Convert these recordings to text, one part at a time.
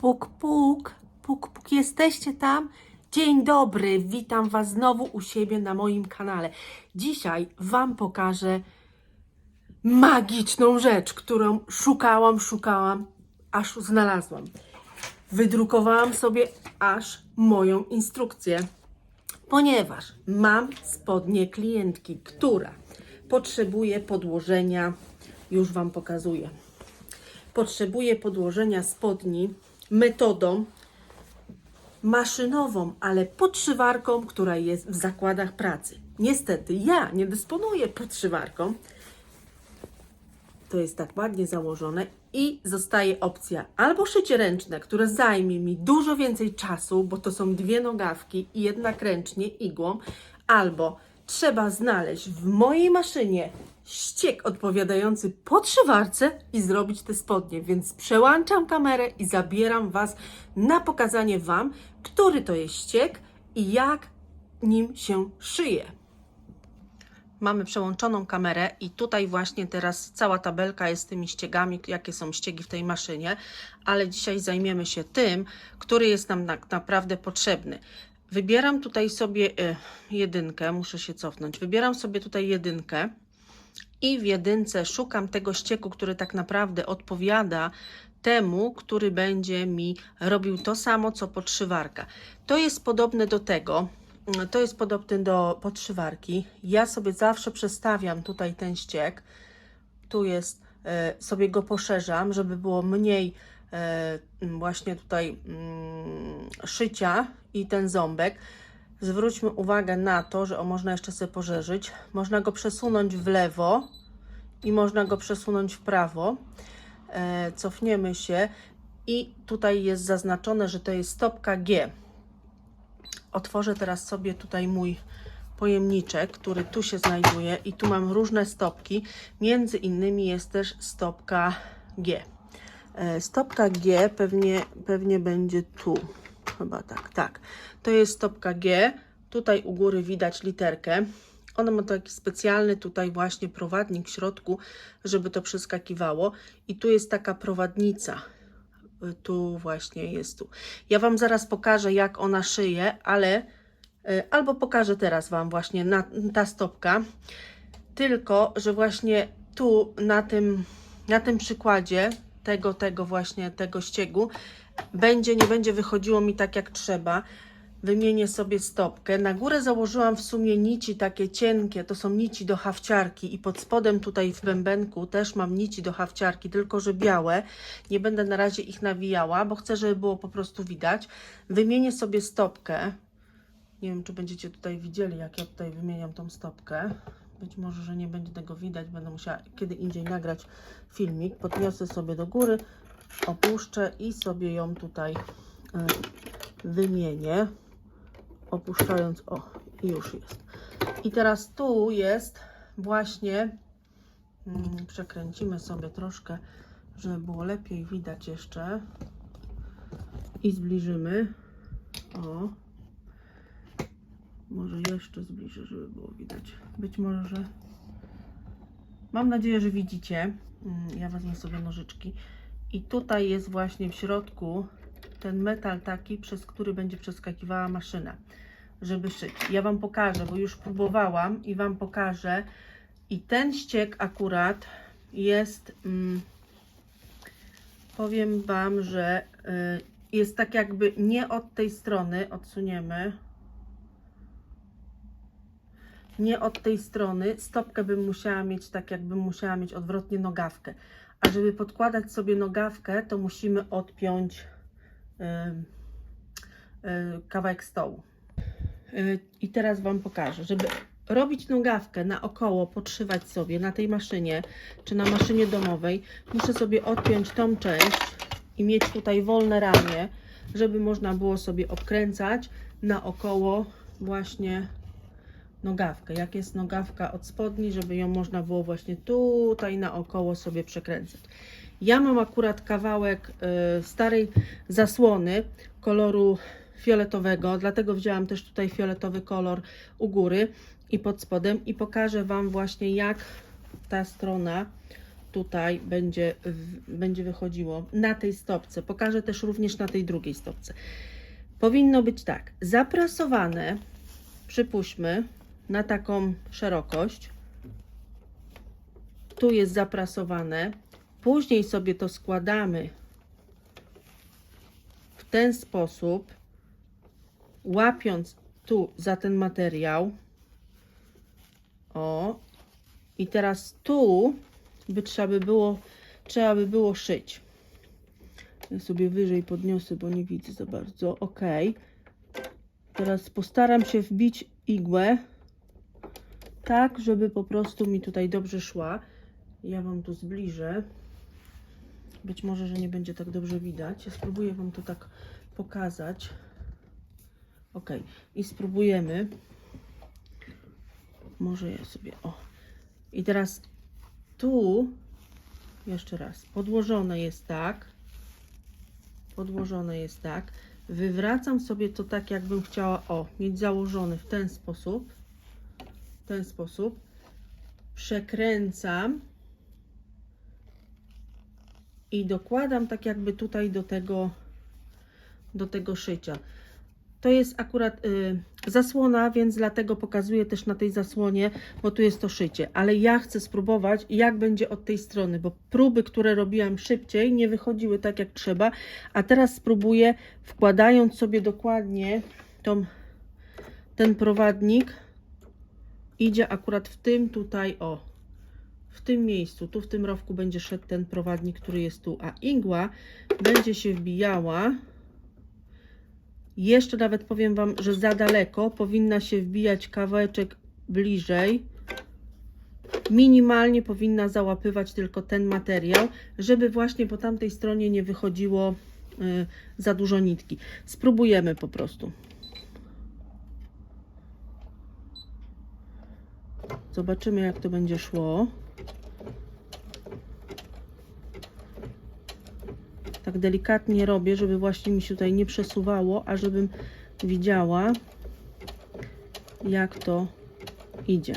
Puk, puk, puk, puk, jesteście tam? Dzień dobry, witam Was znowu u siebie na moim kanale. Dzisiaj Wam pokażę magiczną rzecz, którą szukałam, szukałam, aż znalazłam. Wydrukowałam sobie aż moją instrukcję, ponieważ mam spodnie klientki, która potrzebuje podłożenia, już Wam pokazuję potrzebuje podłożenia spodni metodą maszynową, ale podszywarką, która jest w zakładach pracy. Niestety ja nie dysponuję podszywarką. To jest tak ładnie założone i zostaje opcja albo szycie ręczne, które zajmie mi dużo więcej czasu, bo to są dwie nogawki i jednak ręcznie igłą, albo trzeba znaleźć w mojej maszynie ściek odpowiadający podszywarce i zrobić te spodnie, więc przełączam kamerę i zabieram Was na pokazanie Wam, który to jest ściek i jak nim się szyje. Mamy przełączoną kamerę i tutaj właśnie teraz cała tabelka jest z tymi ściegami, jakie są ściegi w tej maszynie, ale dzisiaj zajmiemy się tym, który jest nam tak naprawdę potrzebny. Wybieram tutaj sobie e, jedynkę, muszę się cofnąć. Wybieram sobie tutaj jedynkę i w jedynce szukam tego ścieku, który tak naprawdę odpowiada temu, który będzie mi robił to samo, co podszywarka. To jest podobne do tego, mm, to jest podobne do podszywarki. Ja sobie zawsze przestawiam tutaj ten ściek, tu jest, e, sobie go poszerzam, żeby było mniej e, właśnie tutaj mm, szycia i ten ząbek. Zwróćmy uwagę na to, że o, można jeszcze sobie poszerzyć. Można go przesunąć w lewo i można go przesunąć w prawo. E, cofniemy się i tutaj jest zaznaczone, że to jest stopka G. Otworzę teraz sobie tutaj mój pojemniczek, który tu się znajduje i tu mam różne stopki. Między innymi jest też stopka G. E, Stopka G pewnie, pewnie będzie tu. Chyba tak, tak. To jest stopka G. Tutaj u góry widać literkę. Ona ma taki specjalny tutaj właśnie prowadnik w środku, żeby to przeskakiwało. I tu jest taka prowadnica. Y, Tu właśnie jest tu. Ja Wam zaraz pokażę, jak ona szyje, ale y, albo pokażę teraz Wam właśnie na, ta stopka. Tylko, że właśnie tu na tym, na tym przykładzie tego, tego właśnie, tego ściegu będzie, nie będzie wychodziło mi tak jak trzeba. Wymienię sobie stopkę. Na górę założyłam w sumie nici takie cienkie, to są nici do hawciarki i pod spodem tutaj w bębenku też mam nici do hawciarki, tylko że białe. Nie będę na razie ich nawijała, bo chcę, żeby było po prostu widać. Wymienię sobie stopkę. Nie wiem, czy będziecie tutaj widzieli, jak ja tutaj wymieniam tą stopkę. Być może, że nie będzie tego widać, będę musiała kiedy indziej nagrać filmik. Podniosę sobie do góry, opuszczę i sobie ją tutaj e, wymienię. Opuszczając, o, już jest. I teraz tu jest właśnie, mm, przekręcimy sobie troszkę, żeby było lepiej widać jeszcze. I zbliżymy. O. Może jeszcze zbliżę, żeby było widać. Być może, że. Mam nadzieję, że widzicie. Mm, Ja wezmę sobie nożyczki. I tutaj jest właśnie w środku ten metal taki, przez który będzie przeskakiwała maszyna, żeby szyć. Ja Wam pokażę, bo już próbowałam i Wam pokażę. I ten ściek akurat jest, mm, powiem Wam, że y, jest tak jakby nie od tej strony, odsuniemy, nie od tej strony. Stopkę bym musiała mieć tak, jakbym musiała mieć odwrotnie nogawkę. A żeby podkładać sobie nogawkę, to musimy odpiąć y, y, kawałek stołu. Y, I teraz Wam pokażę, żeby robić nogawkę naokoło, podszywać sobie na tej maszynie, czy na maszynie domowej, muszę sobie odpiąć tą część i mieć tutaj wolne ramię, żeby można było sobie obkręcać naokoło właśnie nogawkę. Jak jest nogawka od spodni, żeby ją można było właśnie tutaj naokoło sobie przekręcać. Ja mam akurat kawałek y, starej zasłony koloru fioletowego, dlatego wzięłam też tutaj fioletowy kolor u góry i pod spodem i pokażę Wam właśnie jak ta strona tutaj będzie, będzie wychodziło na tej stopce. Pokażę też również na tej drugiej stopce. Powinno być tak, zaprasowane, przypuśćmy, na taką szerokość. Tu jest zaprasowane. Później sobie to składamy w ten sposób, łapiąc tu za ten materiał. O, i teraz tu by trzeba by było, trzeba by było szyć. Ja sobie wyżej podniosę, bo nie widzę za bardzo. Ok. Teraz postaram się wbić igłę tak, żeby po prostu mi tutaj dobrze szła. Ja Wam tu zbliżę. Być może, że nie będzie tak dobrze widać. Ja spróbuję Wam to tak pokazać. Ok. I spróbujemy. Może ja sobie. O. I teraz tu jeszcze raz. Podłożone jest tak. Podłożone jest tak. Wywracam sobie to tak, jakbym chciała, o, mieć założony w ten sposób. W ten sposób. Przekręcam. I dokładam tak jakby tutaj do tego, do tego szycia. To jest akurat y, zasłona, więc dlatego pokazuję też na tej zasłonie, bo tu jest to szycie. Ale ja chcę spróbować, jak będzie od tej strony, bo próby, które robiłam szybciej, nie wychodziły tak jak trzeba. A teraz spróbuję, wkładając sobie dokładnie tą, ten prowadnik, idzie akurat w tym tutaj, o, w tym miejscu, tu w tym rowku będzie szedł ten prowadnik, który jest tu, a igła będzie się wbijała jeszcze nawet powiem Wam, że za daleko powinna się wbijać kawałeczek bliżej. Minimalnie powinna załapywać tylko ten materiał, żeby właśnie po tamtej stronie nie wychodziło y, za dużo nitki. Spróbujemy po prostu. Zobaczymy, jak to będzie szło. tak delikatnie robię, żeby właśnie mi się tutaj nie przesuwało, a żebym widziała, jak to idzie.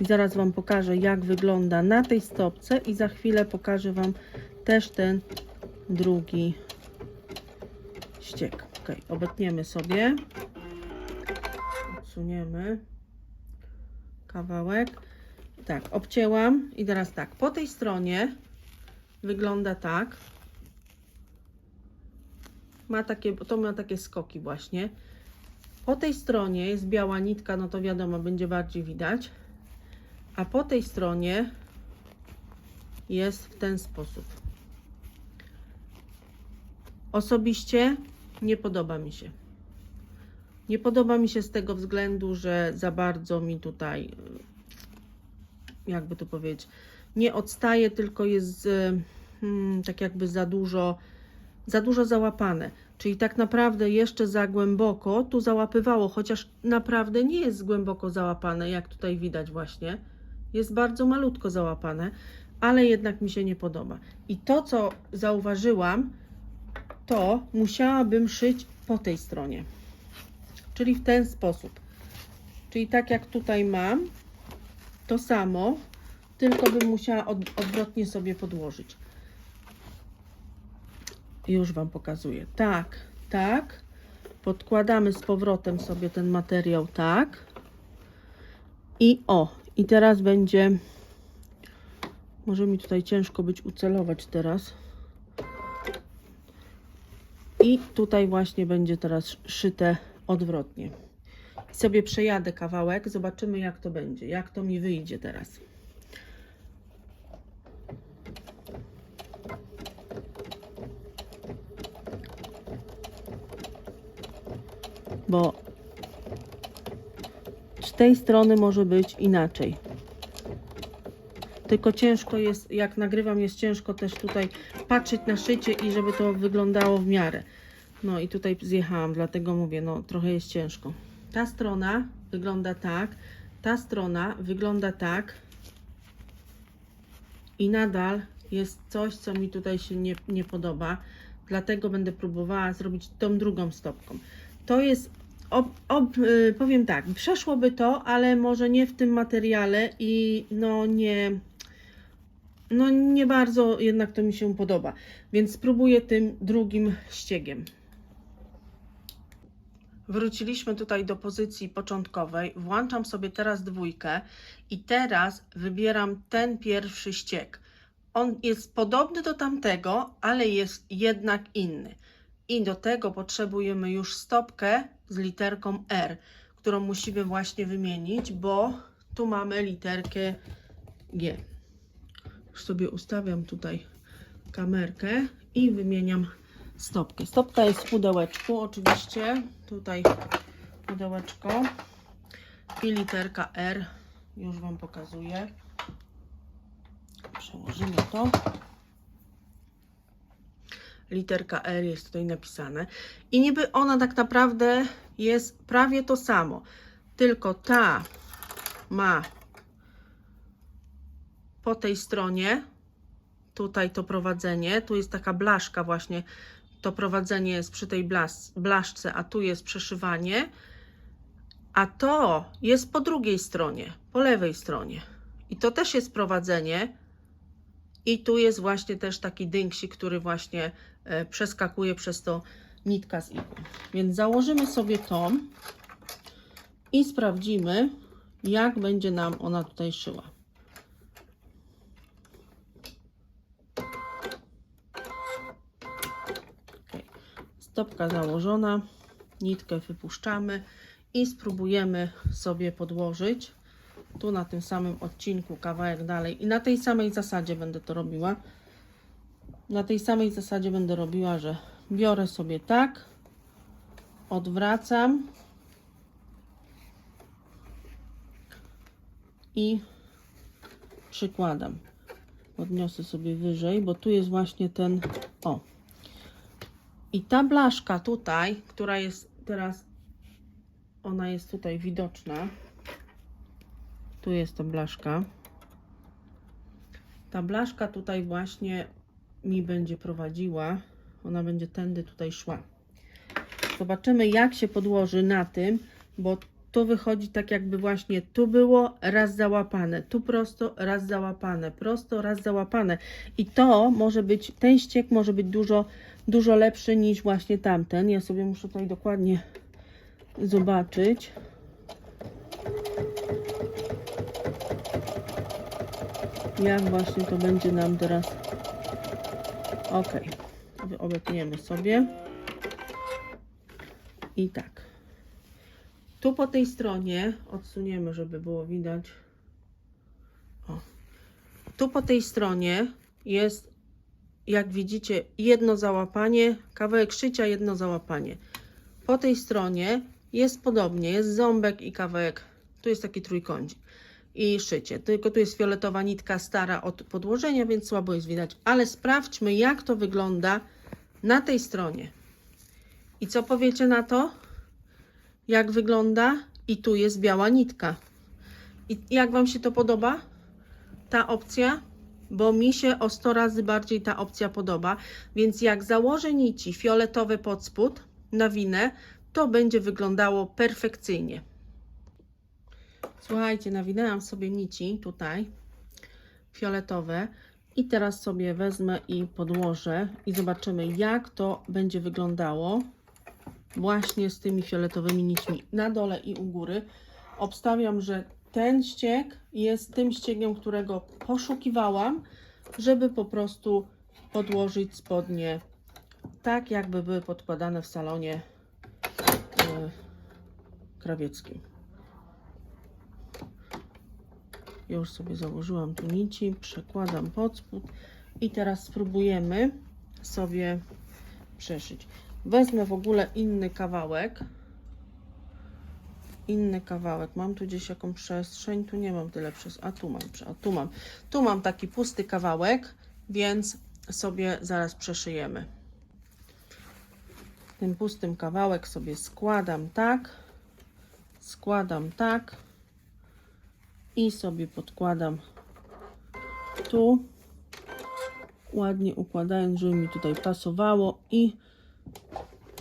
I zaraz Wam pokażę, jak wygląda na tej stopce i za chwilę pokażę Wam też ten drugi ściek. Ok, obetniemy sobie. Odsuniemy kawałek. Tak, obcięłam i teraz tak, po tej stronie wygląda tak ma takie, to ma takie skoki właśnie. Po tej stronie jest biała nitka, no to wiadomo, będzie bardziej widać. A po tej stronie jest w ten sposób. Osobiście nie podoba mi się. Nie podoba mi się z tego względu, że za bardzo mi tutaj, jakby to powiedzieć, nie odstaje, tylko jest hmm, tak jakby za dużo za dużo załapane. Czyli tak naprawdę jeszcze za głęboko tu załapywało, chociaż naprawdę nie jest głęboko załapane, jak tutaj widać właśnie. Jest bardzo malutko załapane, ale jednak mi się nie podoba. I to, co zauważyłam, to musiałabym szyć po tej stronie. Czyli w ten sposób. Czyli tak jak tutaj mam, to samo, tylko bym musiała od, odwrotnie sobie podłożyć. Już Wam pokazuję. Tak, tak. Podkładamy z powrotem sobie ten materiał tak. I o, i teraz będzie. Może mi tutaj ciężko być ucelować teraz. I tutaj właśnie będzie teraz szyte odwrotnie. Sobie przejadę kawałek, zobaczymy jak to będzie, jak to mi wyjdzie teraz. bo z tej strony może być inaczej. Tylko ciężko jest, jak nagrywam, jest ciężko też tutaj patrzeć na szycie i żeby to wyglądało w miarę. No i tutaj zjechałam, dlatego mówię, no trochę jest ciężko. Ta strona wygląda tak, ta strona wygląda tak i nadal jest coś, co mi tutaj się nie, nie podoba. Dlatego będę próbowała zrobić tą drugą stopką. To jest, ob, ob, y, powiem tak, przeszłoby to, ale może nie w tym materiale i no nie, no nie bardzo jednak to mi się podoba, więc spróbuję tym drugim ściegiem. Wróciliśmy tutaj do pozycji początkowej. Włączam sobie teraz dwójkę i teraz wybieram ten pierwszy ścieg. On jest podobny do tamtego, ale jest jednak inny. I do tego potrzebujemy już stopkę z literką R, którą musimy właśnie wymienić, bo tu mamy literkę G. Już sobie ustawiam tutaj kamerkę i wymieniam stopkę. Stopka jest w pudełeczku, oczywiście. Tutaj pudełeczko i literka R. Już Wam pokazuję. Przełożymy to. Literka R jest tutaj napisane. I niby ona tak naprawdę jest prawie to samo. Tylko ta ma po tej stronie tutaj to prowadzenie, tu jest taka blaszka właśnie, to prowadzenie jest przy tej blas, blaszce, a tu jest przeszywanie, a to jest po drugiej stronie, po lewej stronie. I to też jest prowadzenie i tu jest właśnie też taki dynksik, który właśnie e, przeskakuje przez to nitka z igłą. Więc założymy sobie to i sprawdzimy, jak będzie nam ona tutaj szyła. Ok, Stopka założona, nitkę wypuszczamy i spróbujemy sobie podłożyć tu na tym samym odcinku kawałek dalej i na tej samej zasadzie będę to robiła. Na tej samej zasadzie będę robiła, że biorę sobie tak, odwracam i przykładam. Podniosę sobie wyżej, bo tu jest właśnie ten, o. I ta blaszka tutaj, która jest teraz, ona jest tutaj widoczna. Tu jest ta blaszka. Ta blaszka tutaj właśnie mi będzie prowadziła. Ona będzie tędy tutaj szła. Zobaczymy, jak się podłoży na tym, bo to wychodzi tak, jakby właśnie tu było raz załapane, tu prosto, raz załapane, prosto, raz załapane. I to może być, ten ściek może być dużo, dużo lepszy niż właśnie tamten. Ja sobie muszę tutaj dokładnie zobaczyć. Jak właśnie to będzie nam teraz. Ok, obetniemy sobie. I tak. Tu po tej stronie odsuniemy, żeby było widać. O. Tu po tej stronie jest, jak widzicie, jedno załapanie, kawałek szycia, jedno załapanie. Po tej stronie jest podobnie, jest ząbek i kawałek, tu jest taki trójkącik i szycie. Tylko tu jest fioletowa nitka stara od podłożenia, więc słabo jest widać. Ale sprawdźmy, jak to wygląda na tej stronie. I co powiecie na to? Jak wygląda? I tu jest biała nitka. I jak Wam się to podoba? Ta opcja? Bo mi się o 100 razy bardziej ta opcja podoba. Więc jak założę nici fioletowe pod spód na winę, to będzie wyglądało perfekcyjnie. Słuchajcie, nawinęłam sobie nici tutaj, fioletowe i teraz sobie wezmę i podłożę i zobaczymy jak to będzie wyglądało właśnie z tymi fioletowymi nićmi na dole i u góry. Obstawiam, że ten ścieg jest tym ściegiem, którego poszukiwałam, żeby po prostu podłożyć spodnie tak, jakby były podkładane w salonie yy, krawieckim. Już sobie założyłam tu nici, przekładam pod spód i teraz spróbujemy sobie przeszyć. Wezmę w ogóle inny kawałek. Inny kawałek. Mam tu gdzieś jaką przestrzeń. Tu nie mam tyle przez. A tu mam. A tu mam. Tu mam taki pusty kawałek, więc sobie zaraz przeszyjemy. Tym pustym kawałek sobie składam tak. Składam tak i sobie podkładam tu ładnie układając, żeby mi tutaj pasowało i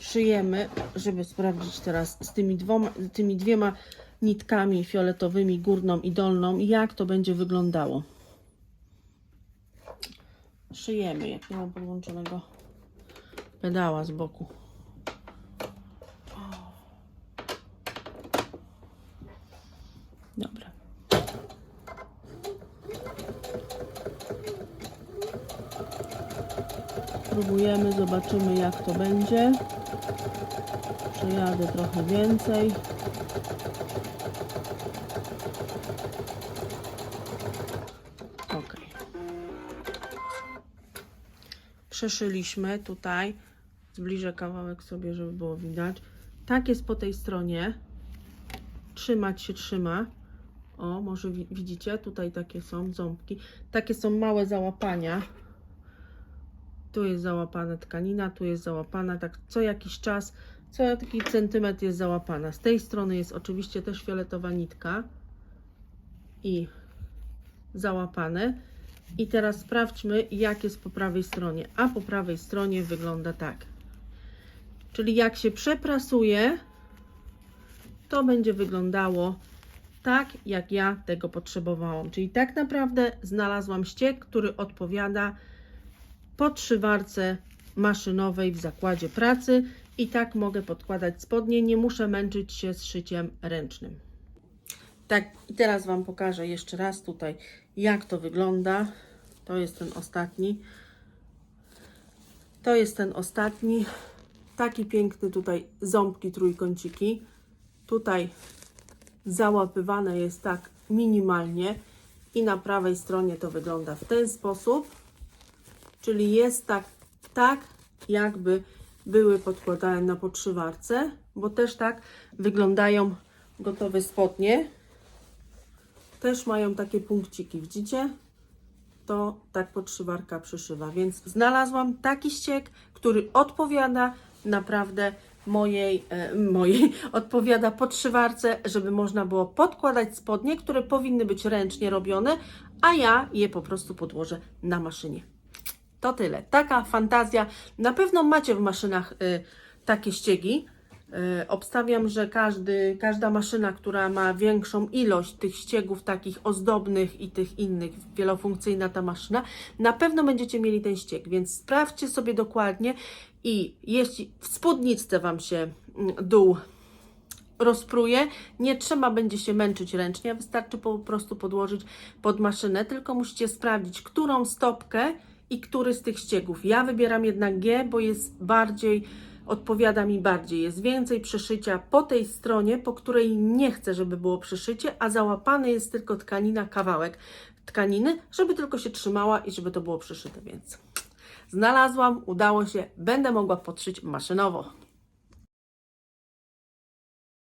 szyjemy, żeby sprawdzić teraz z tymi, dwoma, tymi dwiema nitkami fioletowymi, górną i dolną, jak to będzie wyglądało. szyjemy, jak nie mam podłączonego pedała z boku. Próbujemy, zobaczymy jak to będzie. Przejadę trochę więcej. Ok. Przeszyliśmy tutaj. Zbliżę kawałek sobie, żeby było widać. Tak jest po tej stronie. Trzymać się trzyma. O, może wi- widzicie, tutaj takie są ząbki. Takie są małe załapania. Tu jest załapana tkanina, tu jest załapana, tak co jakiś czas, co jakiś centymetr jest załapana. Z tej strony jest oczywiście też fioletowa nitka i załapane. I teraz sprawdźmy, jak jest po prawej stronie. A po prawej stronie wygląda tak. Czyli jak się przeprasuje, to będzie wyglądało tak, jak ja tego potrzebowałam. Czyli tak naprawdę znalazłam ściek, który odpowiada podszywarce maszynowej w zakładzie pracy i tak mogę podkładać spodnie, nie muszę męczyć się z szyciem ręcznym. Tak, i teraz Wam pokażę jeszcze raz tutaj, jak to wygląda. To jest ten ostatni. To jest ten ostatni. Taki piękny tutaj ząbki, trójkąciki. Tutaj załapywane jest tak minimalnie i na prawej stronie to wygląda w ten sposób. Czyli jest tak, tak jakby były podkładane na podszywarce, bo też tak wyglądają gotowe spodnie. Też mają takie punkciki, widzicie? To tak podszywarka przyszywa, więc znalazłam taki ściek, który odpowiada naprawdę mojej, e, mojej, odpowiada podszywarce, żeby można było podkładać spodnie, które powinny być ręcznie robione, a ja je po prostu podłożę na maszynie. To tyle. Taka fantazja. Na pewno macie w maszynach y, takie ściegi. Y, obstawiam, że każdy, każda maszyna, która ma większą ilość tych ściegów takich ozdobnych i tych innych, wielofunkcyjna ta maszyna, na pewno będziecie mieli ten ścieg, więc sprawdźcie sobie dokładnie i jeśli w spódniczce Wam się mm, dół rozpruje. Nie trzeba będzie się męczyć ręcznie, wystarczy po prostu podłożyć pod maszynę, tylko musicie sprawdzić, którą stopkę i który z tych ściegów. Ja wybieram jednak G, bo jest bardziej, odpowiada mi bardziej. Jest więcej przeszycia po tej stronie, po której nie chcę, żeby było przeszycie, a załapany jest tylko tkanina, kawałek tkaniny, żeby tylko się trzymała i żeby to było przeszyte, więc znalazłam, udało się, będę mogła podszyć maszynowo.